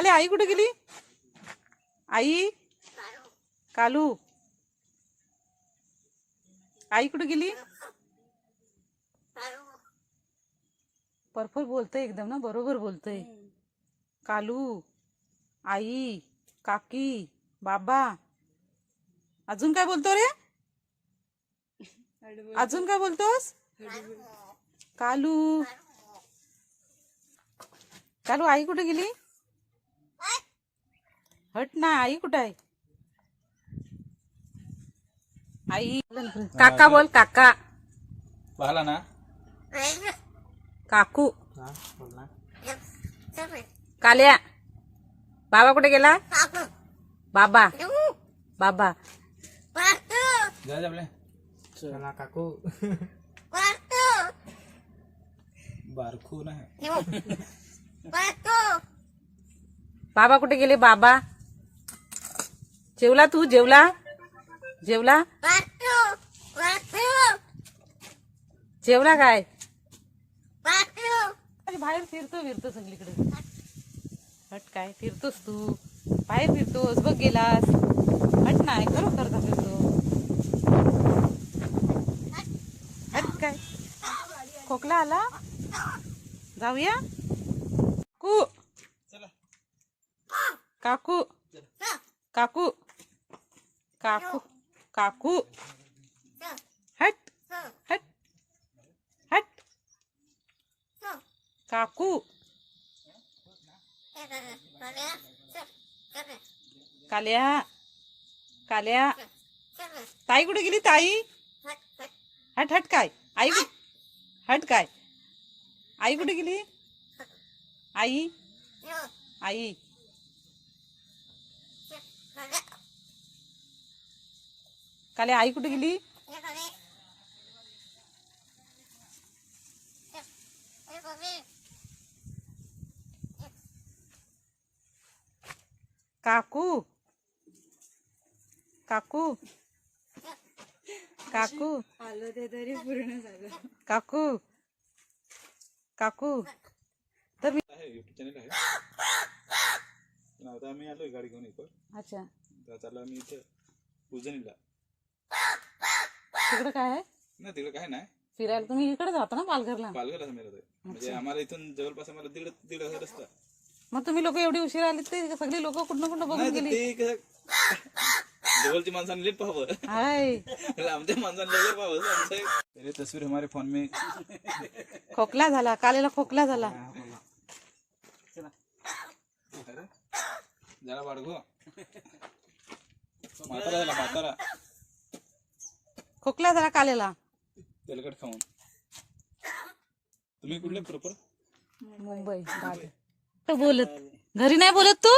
आले आई कुठे गेली? आई? कालू? आई कुठे गेली? परफर बोलतय एकदम ना बरोबर बोलतय. कालू आई काकी बाबा अजून काय बोलतो रे? अजून काय बोलतोस? कालू. कालू आई कुठे गेली? हट ना आई कुठे आहे? आई. काका बोल काका. पाहिला ना? काकू. हा बोल ना. काल्या. बाबा कुठे गेला? बाबा. बाबा. चला काकू. बारखू ना. बाबा कुठे गेले? बाबा. जेवला तू? जेवला? जेवला? जेवला काय? अरे बाहेर फिरतो फिरतो सगळीकडे. हट काय फिरतोस तू. बाहेर फिरतोस बघ गेलास. हट नाही खरोखर का फिरतो. हट काय? खोकला आला? जाऊया? कू चला. काकू. काकू. काकू काकू। हट हट हट। काकू। काल्या काल्या ताई कुठे गेली ताई? हट हट। काय? आई हट। काय? आई कुठे गेली? आई? आई। काल्या आई कुठे गेली? काकू? काकू? काकू? आलं ते तरी पूर्ण झालं काकू? काकू? तर मी आहे युट्यूब चॅनल आहे. पण आता आम्ही आलोय गाडी घेऊन इथं. अच्छा. तर चाललो आम्ही इथं उजनीला. तिकडे काय आहे? ना तिकडे काय नाही. फिरायला तुम्ही इकडे जाता ना पालघरला? पालघर म्हणजे आम्हाला इथून जवळपास आम्हाला दीड दीड हजार रस्ता. मग तुम्ही लोक एवढी उशीर आली ते सगळी लोक कुठं कुठं बघून नाही गेली? ते कसं जवळची माणसाने लेट पाहावं हाय. आमच्या माणसाने लवकर पाहावं आमचं एक- मेरे तस्वीर हमारे फोन में. खोकला झाला कालेला खोकला झाला. अरे, जरा बाळगो म्हातारा झाला म्हातारा. खोकला झाला कालेला. तेलकट खाऊन. तुम्ही कुठले प्रॉपर मुंबई. कुठं बोलत. घरी नाही बोलत तू?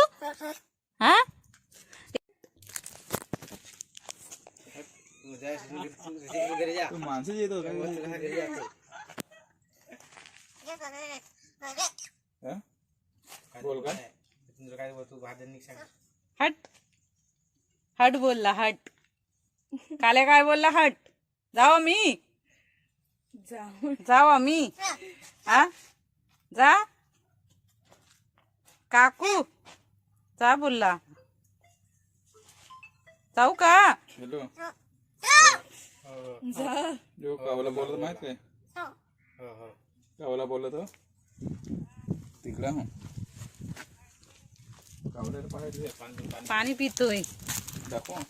हा? माणसं येतो बोल काय? हट. हट बोलला हट. काले काय बोलला हट? जाओ मी. जाऊ. आम्ही हा जा. काकू. जा बोलला. जाऊ का? हॅलो. जा. जो कावला बोलत माहीत काय कावला बोलत हो. तिकडा हो. कावल्याला पाणी पाणी पाणी पितोय. दाखव जरा लांग, इथं, इथं. पोरं.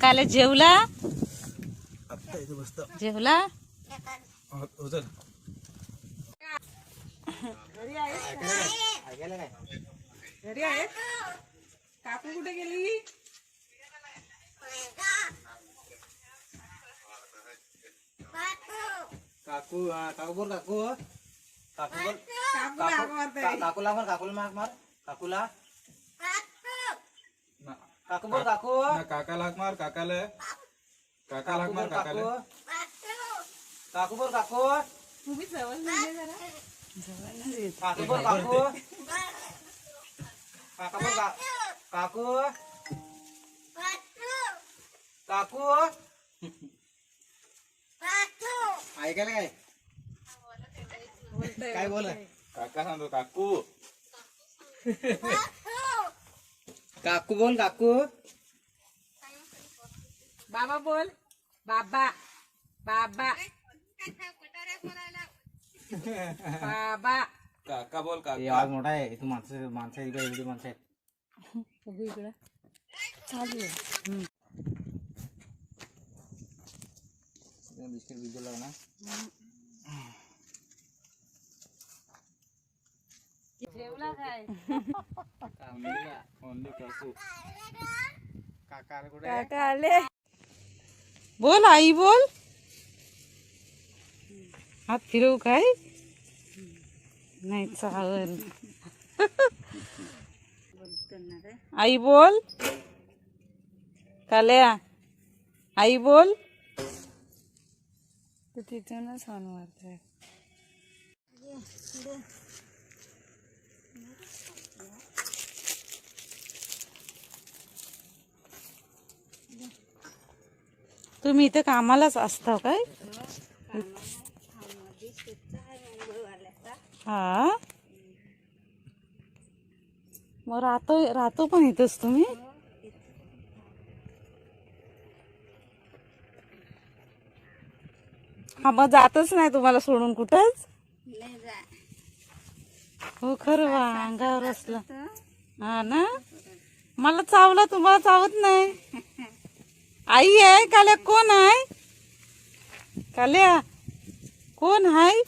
काले जेवला आत्ता इथं बसतो जेवला उचल घरी आहेत काकू कुठे गेली काकू हा, काकू बोल काकू काकू बोल काकू हाक मारतोय. का- काकूला मार काकूला मार मार काकूला ना काकू बोल काकू. ना काकाला हाक मार काकाला. काकू मार बोल काकू. काकाला. काकू बोल काकू. तुम्ही जवळ म्हणजे जरा. काकू बोल काकू. काका बोल का- काकू. काकू. ऐकायला काय? काय बोल? काका सांगतो काकू. काकू बोल काकू. बाबा बोल. बाबा. बाबा. बाबा. काका बोल हे काका आवाज मोठा आहे. तू माणसं माणसं आहे इकडे एवढी माणसं आहेत. बघू इकडं. चालू आहे. बिस्किट बिस्किट लाव ना. जेवला काय? काकू आले बोल आई बोल. हात फिरवू काय? नाही चावल आई बोल. काल्या आई बोल. तू तिथूनच हॉर्न मारतोय तुम्ही इथं कामालाच असता काय? हा. मग राहतो राहतो पण इथंच तुम्ही? हा मग जातच नाही तुम्हाला सोडून कुठंच? हो खरं वा अंगावर असलं. हा ना? मला चावला तुम्हाला चावत नाही. आई आहे? काल्या कोण आहे? काल्या कोण आहे